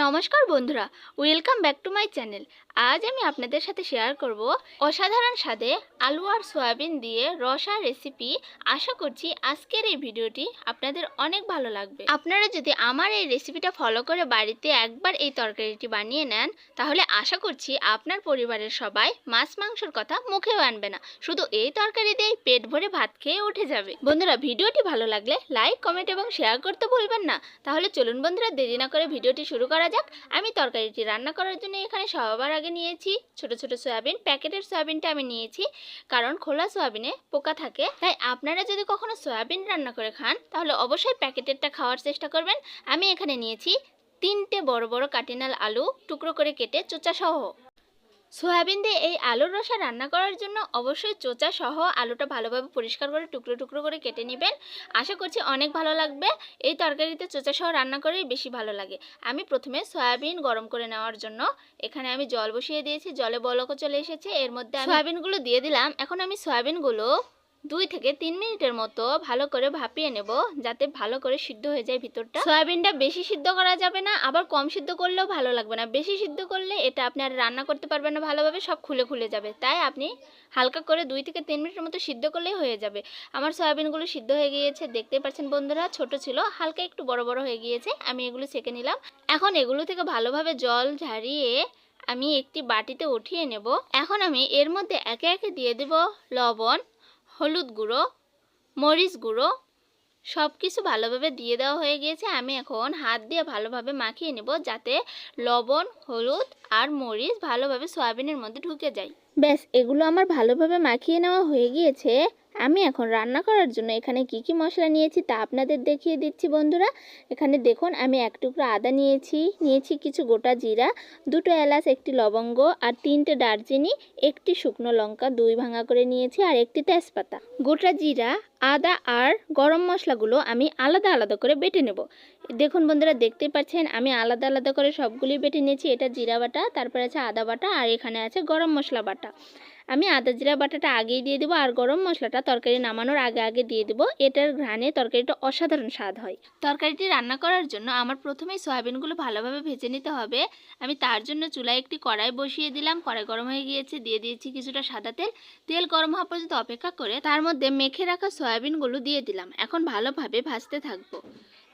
নমস্কার বন্ধুরা welcome back to my channel আজ আমি আপনাদের সাথে শেয়ার করব অসাধারণ স্বাদে আলু আর সয়াবিন দিয়ে রসা রেসিপি আশা করছি আজকের এই ভিডিওটি আপনাদের অনেক ভালো লাগবে। আপনারা যদি আমার এই রেসিপিটা ফলো করে বাড়িতে একবার এই তরকারিটি বানিয়ে নেন, তাহলে আশা করছি আপনার পরিবারের সবাই মাছ মাংসর কথা মুখেও আনবে না। শুধু এই তরকারি দিয়েই পেট ভরে ভাত খেয়ে উঠে যাবে। বন্ধুরা, ভিডিওটি ভালো লাগলে লাইক কমেন্ট এবং শেয়ার করতে ভুলবেন না। তাহলে চলুন বন্ধুরা, দেরি না করে ভিডিওটি শুরু করা যাক। আমি তরকারিটি রান্না করার জন্য এখানে সবার আগে নিয়েছি ছোট ছোট সয়াবিন। প্যাকেটের সয়াবিনটা আমি নিয়েছি, কারণ খোলা সয়াবিনে পোকা থাকে। তাই আপনারা যদি কখনো সয়াবিন রান্না করে খান, তাহলে অবশ্যই প্যাকেটেরটা খাওয়ার চেষ্টা করবেন। আমি এখানে নিয়েছি তিনটে বড় বড় কাটিনাল আলু, টুকরো করে কেটে চোচা সহ সয়াবিন দিয়ে এই আলুর রসা রান্না করার জন্য অবশ্যই চোচা সহ আলুটা ভালোভাবে পরিষ্কার করে টুকরো টুকরো করে কেটে নেবেন। আশা করছি অনেক ভালো লাগবে। এই তরকারিতে চোচা সহ রান্না করেই বেশি ভালো লাগে। আমি প্রথমে সয়াবিন গরম করে নেওয়ার জন্য এখানে আমি জল বসিয়ে দিয়েছি, জলে বলকও চলে এসেছে। এর মধ্যে সয়াবিনগুলো দিয়ে দিলাম। এখন আমি সয়াবিনগুলো দুই থেকে তিন মিনিটের মতো ভালো করে ভাপিয়ে নেব, যাতে ভালো করে সিদ্ধ হয়ে যায় ভিতরটা। সয়াবিনটা বেশি সিদ্ধ করা যাবে না, আবার কম সিদ্ধ করলেও ভালো লাগবে না। বেশি সিদ্ধ করলে এটা আপনি আর রান্না করতে পারবেন না, ভালোভাবে সব খুলে খুলে যাবে। তাই আপনি হালকা করে দুই থেকে তিন মিনিটের মতো সিদ্ধ করলেই হয়ে যাবে। আমার সয়াবিনগুলো সিদ্ধ হয়ে গিয়েছে দেখতে পাচ্ছেন বন্ধুরা, ছোট ছিল, হালকা একটু বড় বড় হয়ে গিয়েছে, আমি এগুলো সেঁকে নিলাম। এখন এগুলো থেকে ভালোভাবে জল ঝারিয়ে আমি একটি বাটিতে উঠিয়ে নেব। এখন আমি এর মধ্যে একে একে দিয়ে দেব লবণ। হলুদ গুঁড়ো, মরিচ গুঁড়ো সব কিছু ভালোভাবে দিয়ে দেওয়া হয়ে গিয়েছে। আমি এখন হাত দিয়ে ভালোভাবে মাখিয়ে নেব যাতে লবণ, হলুদ আর মরিচ ভালোভাবে সয়াবিনের মধ্যে ঢুকে যায়। ব্যাস, এগুলো আমার ভালোভাবে মাখিয়ে নেওয়া হয়ে গিয়েছে। আমি এখন রান্না করার জন্য এখানে কি কি মশলা নিয়েছি তা আপনাদের দেখিয়ে দিচ্ছি বন্ধুরা। এখানে দেখুন, আমি এক টুকরো আদা নিয়েছি নিয়েছি কিছু গোটা জিরা, দুটো এলাচ, একটি লবঙ্গ আর তিনটে দারচিনি, একটি শুকনো লঙ্কা, দুই ভাঙা করে নিয়েছি আর একটি তেজপাতা। গোটা জিরা, আদা আর গরম মশলাগুলো আমি আলাদা আলাদা করে বেটে নেব। দেখুন বন্ধুরা, দেখতেই পাচ্ছেন, আমি আলাদা আলাদা করে সবগুলি বেটে নিয়েছি। এটা জিরা বাটা, তারপরে আছে আদা বাটা, আর এখানে আছে গরম মশলা বাটা। আমি আদা জিরা বাটাটা আগেই দিয়ে দেবো, আর গরম মশলাটা তরকারি নামানোর আগে আগে দিয়ে দেবো। এটার ঘ্রাণে তরকারিটা অসাধারণ স্বাদ হয়। তরকারিটি রান্না করার জন্য আমার প্রথমেই সয়াবিনগুলো ভালোভাবে ভেজে নিতে হবে। আমি তার জন্য চুলায় একটি কড়াই বসিয়ে দিলাম। কড়াই গরম হয়ে গিয়েছে, দিয়ে দিয়েছি কিছুটা সাদা তেল। তেল গরম হওয়া পর্যন্ত অপেক্ষা করে তার মধ্যে মেখে রাখা সয়াবিনগুলো দিয়ে দিলাম। এখন ভালোভাবে ভাজতে থাকব।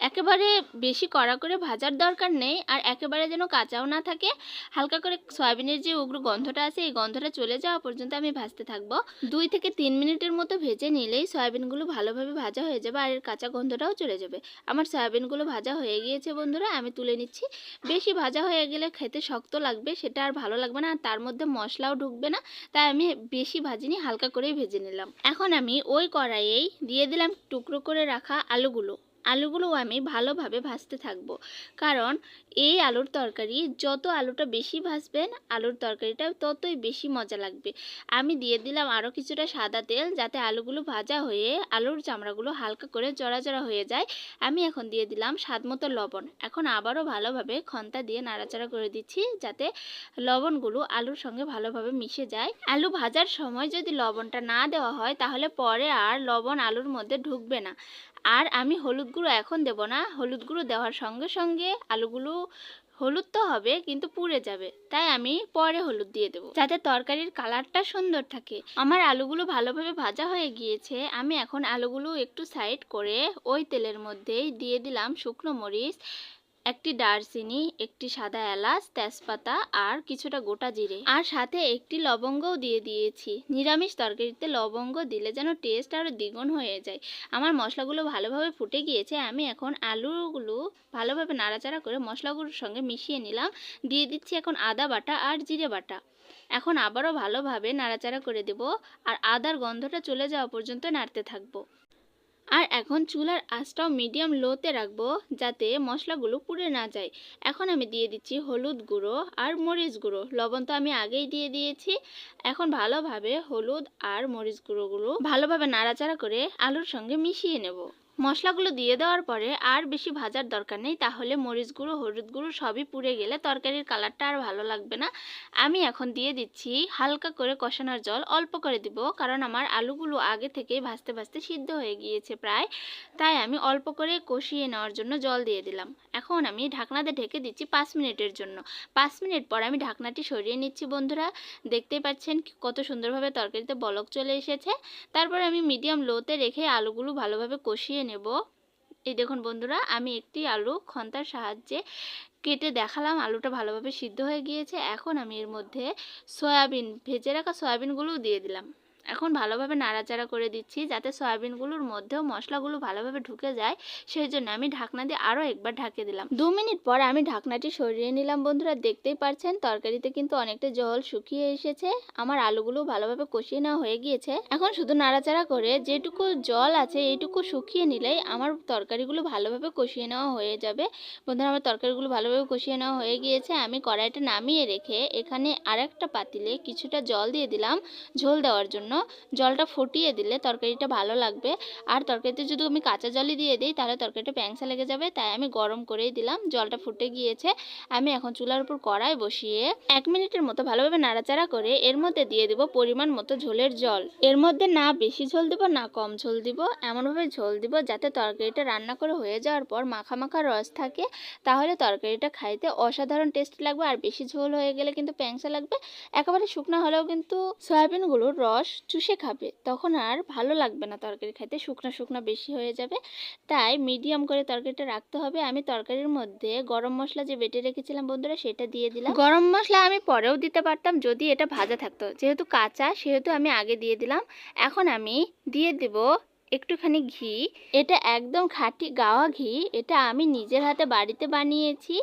একেবারে বেশি কড়া করে ভাজার দরকার নেই আর একেবারে যেন কাঁচাও না থাকে। হালকা করে সয়াবিনের যে উগ্র গন্ধটা আছে, এই গন্ধটা চলে যাওয়া পর্যন্ত আমি ভাজতে থাকব। দুই থেকে তিন মিনিটের মতো ভেজে নিলেই সয়াবিনগুলো ভালোভাবে ভাজা হয়ে যাবে আর এর কাঁচা গন্ধটাও চলে যাবে। আমার সয়াবিনগুলো ভাজা হয়ে গিয়েছে বন্ধুরা, আমি তুলে নিচ্ছি। বেশি ভাজা হয়ে গেলে খেতে শক্ত লাগবে, সেটা আর ভালো লাগবে না আর তার মধ্যে মশলাও ঢুকবে না, তাই আমি বেশি ভাজিনি, হালকা করেই ভেজে নিলাম। এখন আমি ওই কড়াইয়েই দিয়ে দিলাম টুকরো করে রাখা আলুগুলো। আলুগুলো আমি ভালোভাবে ভাজতে থাকব। কারণ এই আলুর তরকারি যত আলুটা বেশি ভাজবেন, আলুর তরকারিটা ততই বেশি মজা লাগবে। আমি দিয়ে দিলাম আরও কিছুটা সাদা তেল যাতে আলুগুলো ভাজা হয়ে আলুর চামড়াগুলো হালকা করে জড়া জড়া হয়ে যায়। আমি এখন দিয়ে দিলাম স্বাদ মতো লবণ। এখন আবারও ভালোভাবে খন্তা দিয়ে নাড়াচাড়া করে দিচ্ছি যাতে লবণগুলো আলুর সঙ্গে ভালোভাবে মিশে যায়। আলু ভাজার সময় যদি লবণটা না দেওয়া হয়, তাহলে পরে আর লবণ আলুর মধ্যে ঢুকবে না। আর আমি হলুদ গুঁড়ো এখন দেব না। হলুদ গুঁড়ো দেওয়ার সঙ্গে সঙ্গে আলুগুলো হলুদ তো হবে, কিন্তু পুড়ে যাবে। তাই আমি পরে হলুদ দিয়ে দেবো। যাতে তরকারির কালারটা সুন্দর থাকে। আমার আলুগুলো ভালোভাবে ভাজা হয়ে গিয়েছে। আমি এখন আলুগুলো একটু সাইড করে ওই তেলের মধ্যেই দিয়ে দিলাম শুকনো মরিচ। একটি দারচিনি, একটি সাদা এলাচ, তেজপাতা আর কিছুটা গোটা জিরে। আর সাথে একটি লবঙ্গও দিয়ে দিয়েছি। নিরামিষ তরকারিতে লবঙ্গ দিলে যেন টেস্ট আরও দ্বিগুণ হয়ে যায়। আমার মশলাগুলো ভালোভাবে ফুটে গিয়েছে। আমি এখন আলুগুলো ভালোভাবে নাড়াচাড়া করে মশলাগুলোর সঙ্গে মিশিয়ে নিলাম। দিয়ে দিচ্ছি এখন আদা বাটা আর জিরে বাটা। এখন আবারও ভালোভাবে নাড়াচাড়া করে দেব। আর আদার গন্ধটা চলে যাওয়া পর্যন্ত নাড়তে থাকব। আর এখন চুলার আঁচটাও মিডিয়াম লোতে রাখব যাতে মশলাগুলো পুড়ে না যায়। এখন আমি দিয়ে দিচ্ছি হলুদ গুঁড়ো আর মরিচ গুঁড়ো। লবণ তো আমি আগেই দিয়ে দিয়েছি। এখন ভালোভাবে হলুদ আর মরিচ গুঁড়োগুলো ভালোভাবে নাড়াচাড়া করে আলুর সঙ্গে মিশিয়ে নেব। মশলাগুলো দিয়ে দেওয়ার পরে আর বেশি ভাজার দরকার নেই, তাহলে মরিচ গুঁড়ো, হলুদ গুঁড়ো সবই পুড়ে গেলে তরকারির কালারটা আর ভালো লাগবে না। আমি এখন দিয়ে দিচ্ছি হালকা করে কষানোর জল, অল্প করে দিব কারণ আমার আলুগুলো আগে থেকেই ভাজতে ভাজতে সিদ্ধ হয়ে গিয়েছে প্রায়। তাই আমি অল্প করে কষিয়ে নেওয়ার জন্য জল দিয়ে দিলাম। এখন আমি ঢাকনাতে ঢেকে দিচ্ছি পাঁচ মিনিটের জন্য। পাঁচ মিনিট পর আমি ঢাকনাটি সরিয়ে নিচ্ছি বন্ধুরা। দেখতেই পাচ্ছেন কত সুন্দরভাবে তরকারিতে বলক চলে এসেছে। তারপর আমি মিডিয়াম লোতে রেখে আলুগুলো ভালোভাবে কষিয়ে নেব। এই দেখুন বন্ধুরা, আমি একটি আলু খন্তার সাহায্যে কেটে দেখালাম। আলুটা ভালোভাবে সিদ্ধ হয়ে গিয়েছে। এখন আমি এর মধ্যে সয়াবিন, ভেজে রাখা সয়াবিনগুলোও দিয়ে দিলাম। এখন ভালোভাবে নাড়াচাড়া করে দিচ্ছি যাতে সয়াবিনগুলোর মধ্যেও মশলাগুলো ভালোভাবে ঢুকে যায় সেই জন্য আমি ঢাকনা দিয়ে আরও একবার ঢাকে দিলাম। দু মিনিট পর আমি ঢাকনাটি সরিয়ে নিলাম বন্ধুরা, দেখতেই পারছেন তরকারিতে কিন্তু অনেকটা জল শুকিয়ে এসেছে, আমার আলুগুলো ভালোভাবে কষিয়ে নেওয়া হয়ে গিয়েছে। এখন শুধু নাড়াচাড়া করে যেটুকু জল আছে এইটুকু শুকিয়ে নিলেই আমার তরকারিগুলো ভালোভাবে কষিয়ে নেওয়া হয়ে যাবে। বন্ধুরা, আমার তরকারিগুলো ভালোভাবে কষিয়ে নেওয়া হয়ে গিয়েছে, আমি কড়াইটা নামিয়ে রেখে এখানে আরেকটা পাতিলে কিছুটা জল দিয়ে দিলাম ঝোল দেওয়ার জন্য। জলটা ফুটিয়ে দিলে তরকারিটা ভালো লাগবে। আর তরকারিতে যদি আমি কাঁচা জলই দিয়ে দিই, তাহলে তরকারিটা প্যাংসা লেগে যাবে। তাই আমি গরম করেই দিলাম, জলটা ফুটে গিয়েছে। আমি এখন চুলার উপর কড়াই বসিয়ে এক মিনিটের মতো ভালোভাবে নাড়াচাড়া করে এর মধ্যে দিয়ে দেবো পরিমাণ মতো ঝোলের জল। এর মধ্যে না বেশি ঝোল দিব, না কম ঝোল দিব। এমনভাবে ঝোল দিব যাতে তরকারিটা রান্না করে হয়ে যাওয়ার পর মাখা মাখা রস থাকে। তাহলে তরকারিটা খাইতে অসাধারণ টেস্ট লাগবে। আর বেশি ঝোল হয়ে গেলে কিন্তু প্যাংসা লাগবে। একেবারে শুকনো হলেও কিন্তু সয়াবিনগুলোর রস চুষে খাবে, তখন আর ভালো লাগবে না তরকারি খাইতে, শুকনো শুকনো বেশি হয়ে যাবে। তাই মিডিয়াম করে তরকারিটা রাখতে হবে। আমি তরকারির মধ্যে গরম মশলা যে বেটে রেখেছিলাম বন্ধুরা, সেটা দিয়ে দিলাম। গরম মশলা আমি পরেও দিতে পারতাম যদি এটা ভাজা থাকতো। যেহেতু কাঁচা, সেহেতু আমি আগে দিয়ে দিলাম। এখন আমি দিয়ে দেব একটুখানি ঘি। এটা একদম খাঁটি, গাওয়া ঘি। এটা আমি নিজের হাতে বাড়িতে বানিয়েছি।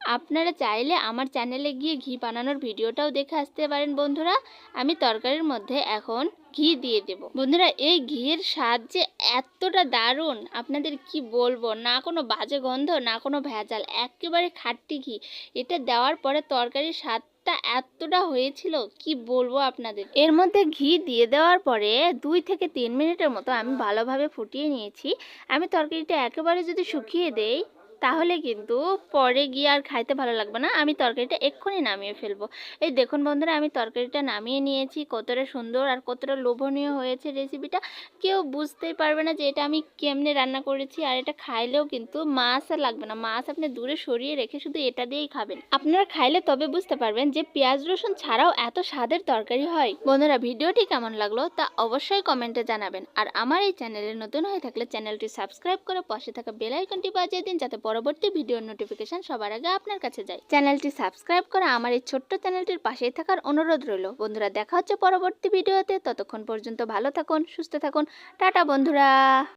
আপনারা চাইলে আমার চ্যানেলে গিয়ে ঘি বানানোর ভিডিওটাও দেখে আসতে পারেন, বন্ধুরা। আমি তরকারির মধ্যে এখন ঘি দিয়ে দেব। বন্ধুরা, এই ঘিয়ের স্বাদ যে এতটা দারুণ! আপনাদের কি বলব? না কোনো বাজে গন্ধ, না কোনো ভেজাল, একেবারে খাঁটি ঘি। এটা দেওয়ার পরে তরকারির স্বাদটা এতটা হয়েছিল, কি বলব আপনাদের? এর মধ্যে ঘি দিয়ে দেওয়ার পরে দুই থেকে তিন মিনিটের মতো আমি ভালোভাবে ফুটিয়ে নিয়েছি। আমি তরকারিটা একেবারে যদি শুকিয়ে দেই তাহলে কিন্তু পরে গিয়ে আর খাইতে ভালো লাগবে না। আমি তরকারিটা এক্ষুনি নামিয়ে ফেলব। এই দেখুন বন্ধুরা, আমি তরকারিটা নামিয়ে নিয়েছি। কতটা সুন্দর আর কতটা লোভনীয় হয়েছে রেসিপিটা কেউ বুঝতেই পারবে না যে এটা আমি কেমনে রান্না করেছি আর এটা খাইলেও কিন্তু মাছ আর লাগবে না। মাছ আপনি দূরে সরিয়ে রেখে শুধু এটা দিয়েই খাবেন। আপনারা খাইলে তবে বুঝতে পারবেন যে পেঁয়াজ, রসুন ছাড়াও এত স্বাদের তরকারি হয়। বন্ধুরা, ভিডিওটি কেমন লাগল তা অবশ্যই কমেন্টে জানাবেন। আর আমার এই চ্যানেলে নতুন হয়ে থাকলে চ্যানেলটি সাবস্ক্রাইব করে পাশে থাকা বেল আইকনটি বাজিয়ে দিন যাতে পরবর্তী ভিডিওর নোটিফিকেশন সবার আগে আপনার কাছে যায়। চ্যানেলটি সাবস্ক্রাইব করে আমার এই ছোট্ট চ্যানেলটির পাশেই থাকার অনুরোধ রইল। বন্ধুরা, দেখা হচ্ছে পরবর্তী ভিডিওতে। ততক্ষণ পর্যন্ত ভালো থাকুন, সুস্থ থাকুন। টাটা, বন্ধুরা।